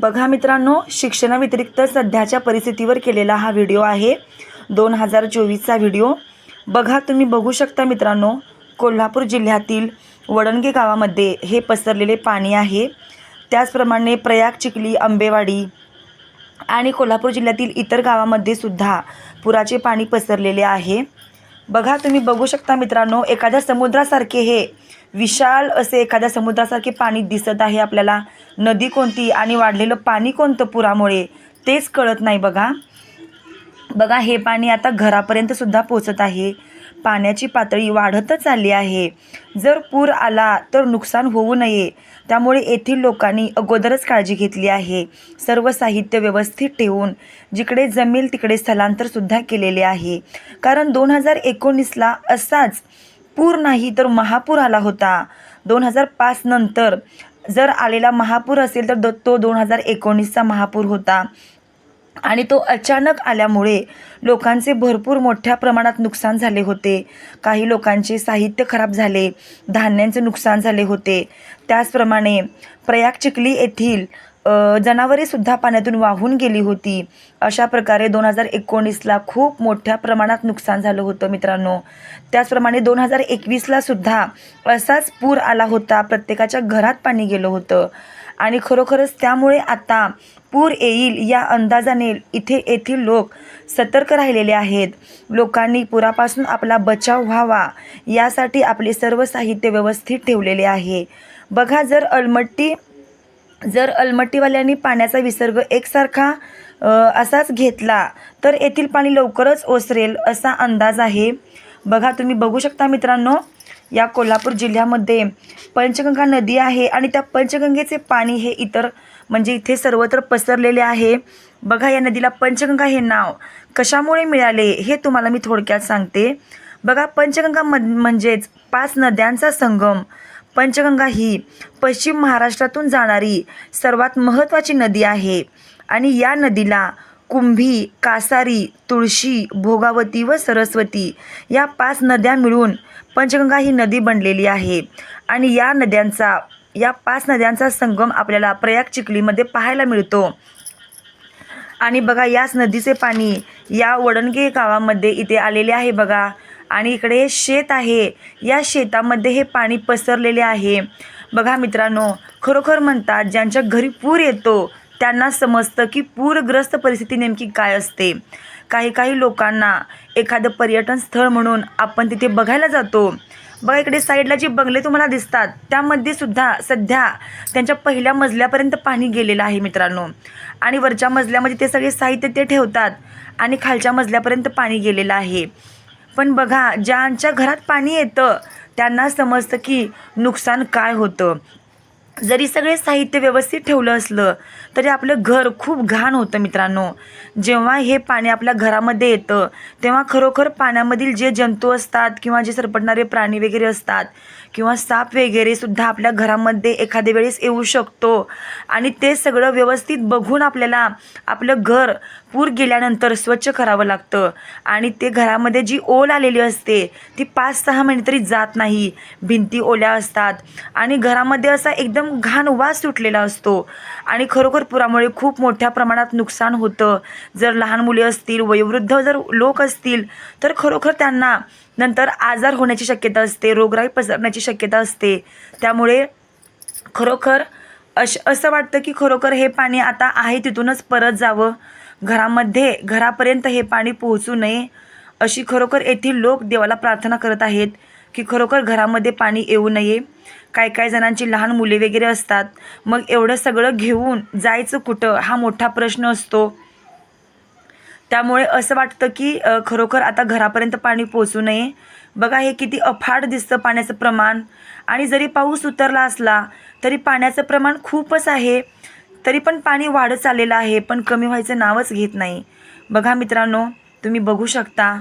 बघा मित्रांनो शिक्षणाव्यतिरिक्त सध्याच्या परिस्थितीवर केलेला हा व्हिडिओ आहे. दोन हजार चोवीसचा व्हिडिओ. बघा तुम्ही बघू शकता मित्रांनो कोल्हापूर जिल्ह्यातील वडणगे गावामध्ये हे पसरलेले पाणी आहे. त्याचप्रमाणे प्रयाग चिखली आंबेवाडी आणि कोल्हापूर जिल्ह्यातील इतर गावामध्ये सुद्धा पुराचे पाणी पसरलेले आहे. बघा तुम्ही बघू शकता मित्रांनो एखाद्या समुद्रासारखे हे विशाल असे एखाद्या समुद्रासारखे पाणी दिसत आहे आपल्याला. नदी कोणती आणि वाढलेलं पाणी कोणतं पुरामुळे? तेच कळत नाही बघा. बघा हे पाणी आता घरापर्यंत सुद्धा पोचत आहे. पाण्याची पातळी वाढतच चालली आहे. जर पूर आला तर नुकसान होऊ नये. त्यामुळे येथील लोकांनी अगोदरच काळजी घेतली आहे. सर्व साहित्य व्यवस्थित ठेवून जिकडे जमेल तिकडे स्थलांतरसुद्धा केलेले आहे. कारण दोन हजार एकोणीसला असाच पूर नाही तर महापूर आला होता. दोन हजार पाच नंतर जर आलेला महापूर असेल तर तो दोन हजार एकोणीसचा महापूर होता. आणि तो अचानक आल्यामुळे लोकांचे भरपूर मोठ्या प्रमाणात नुकसान झाले होते. काही लोकांचे साहित्य खराब झाले धान्यांचे नुकसान झाले होते. त्याचप्रमाणे प्रयाग चिखली येथील जनावरेसुद्धा पाण्यातून वाहून गेली होती. अशा प्रकारे दोन हजार एकोणीसला खूप मोठ्या प्रमाणात नुकसान झालं होतं मित्रांनो. त्याचप्रमाणे दोन हजार एकवीसला सुद्धा असाच पूर आला होता. प्रत्येकाच्या घरात पाणी गेलं होतं. आणि खरोखरच त्यामुळे आता पूर येईल या अंदाजाने इथे येथील लोक सतर्क राहिलेले आहेत. लोकांनी पुरापासून आपला बचाव व्हावा यासाठी आपले सर्व साहित्य व्यवस्थित ठेवलेले आहे. बघा जर अलमट्टी जर अलमट्टीवाल्यांनी पाण्याचा विसर्ग एकसारखा असाच घेतला तर येथील पाणी लवकरच ओसरेल असा अंदाज आहे. बघा तुम्ही बघू शकता मित्रांनो या कोल्हापूर जिल्ह्यामध्ये पंचगंगा नदी आहे आणि त्या पंचगंगेचे पाणी हे इतर म्हणजे इथे सर्वत्र पसरलेले आहे. बघा या नदीला पंचगंगा हे नाव कशामुळे मिळाले हे तुम्हाला मी थोडक्यात सांगते. बघा पंचगंगा म म्हणजेच पाच नद्यांचा संगम. पंचगंगा ही पश्चिम महाराष्ट्रातून जाणारी सर्वात महत्त्वाची नदी आहे. आणि या नदीला कुंभी कासारी तुळशी भोगावती व सरस्वती या पाच नद्या मिळून पंचगंगा ही नदी बनलेली आहे. आणि या नद्यांचा या पाच नद्यांचा संगम आपल्याला प्रयाग चिखलीमध्ये पाहायला मिळतो. आणि बघा याच नदीचे पाणी या वडणगे गावामध्ये इथे आलेले आहे बघा. आणि इकडे हे शेत आहे. या शेतामध्ये हे पाणी पसरलेले आहे. बघा मित्रांनो खरोखर म्हणतात ज्यांच्या घरी पूर येतो त्यांना समजतं की पूरग्रस्त परिस्थिती नेमकी काय असते. काही काही लोकांना एखादं पर्यटन स्थळ म्हणून आपण तिथे बघायला जातो. बघा इकडे साईडला जे बंगले तुम्हाला दिसतात त्यामध्ये सुद्धा सध्या त्यांच्या पहिल्या मजल्यापर्यंत पाणी गेलेलं आहे मित्रांनो. आणि वरच्या मजल्यामध्ये ते सगळे साहित्य ते ठेवतात आणि खालच्या मजल्यापर्यंत पाणी गेलेलं आहे. पण बघा ज्यांच्या घरात पाणी येतं त्यांना समजतं की नुकसान काय होतं. जरी सगळे साहित्य व्यवस्थित ठेवलं असलं तरी आपलं घर खूप घाण होतं मित्रांनो. जेव्हा हे पाणी आपल्या घरामध्ये येतं तेव्हा खरोखर पाण्यामधील जे जंतू असतात किंवा जे सरपटणारे प्राणी वगैरे असतात किंवा साप वगैरे सुद्धा आपल्या घरामध्ये एखाद्या वेळेस येऊ शकतो. आणि ते सगळं व्यवस्थित बघून आपल्याला आपलं घर पूर गेल्यानंतर स्वच्छ करावं लागतं. आणि ते घरामध्ये जी ओल आलेली असते ती पाच सहा महिने तरी जात नाही. भिंती ओल्या असतात. आणि घरामध्ये असा एकदम घाण वास सुटलेला असतो. आणि खरोखर पुरामुळे खूप मोठ्या प्रमाणात नुकसान होतं. जर लहान मुले असतील वयोवृद्ध जर लोक असतील तर खरोखर त्यांना नंतर आजार होण्याची शक्यता असते रोगराई पसरण्याची शक्यता असते. त्यामुळे खरोखर अश असं वाटतं की खरोखर हे पाणी आता आहे तिथूनच परत जावं. घरामध्ये घरापर्यंत हे पाणी पोहोचू नये अशी खरोखर येथील लोक देवाला प्रार्थना करत आहेत की खरोखर घरामध्ये पाणी येऊ नये. काय काय जणांची लहान मुले वगैरे असतात. मग एवढं सगळं घेऊन जायचं कुठं? हा मोठा प्रश्न असतो. त्यामुळे असं वाटतं की खरोखर आता घरापर्यंत पाणी पोचू नये. बघा हे किती अफाट दिसतं पाण्याचं प्रमाण. आणि जरी पाऊस उतरला असला तरी पाण्याचं प्रमाण खूपच आहे. तरी पण पाणी वाढत चाललेलं आहे पण कमी व्हायचं नावच घेत नाही. बघा मित्रांनो तुम्ही बघू शकता.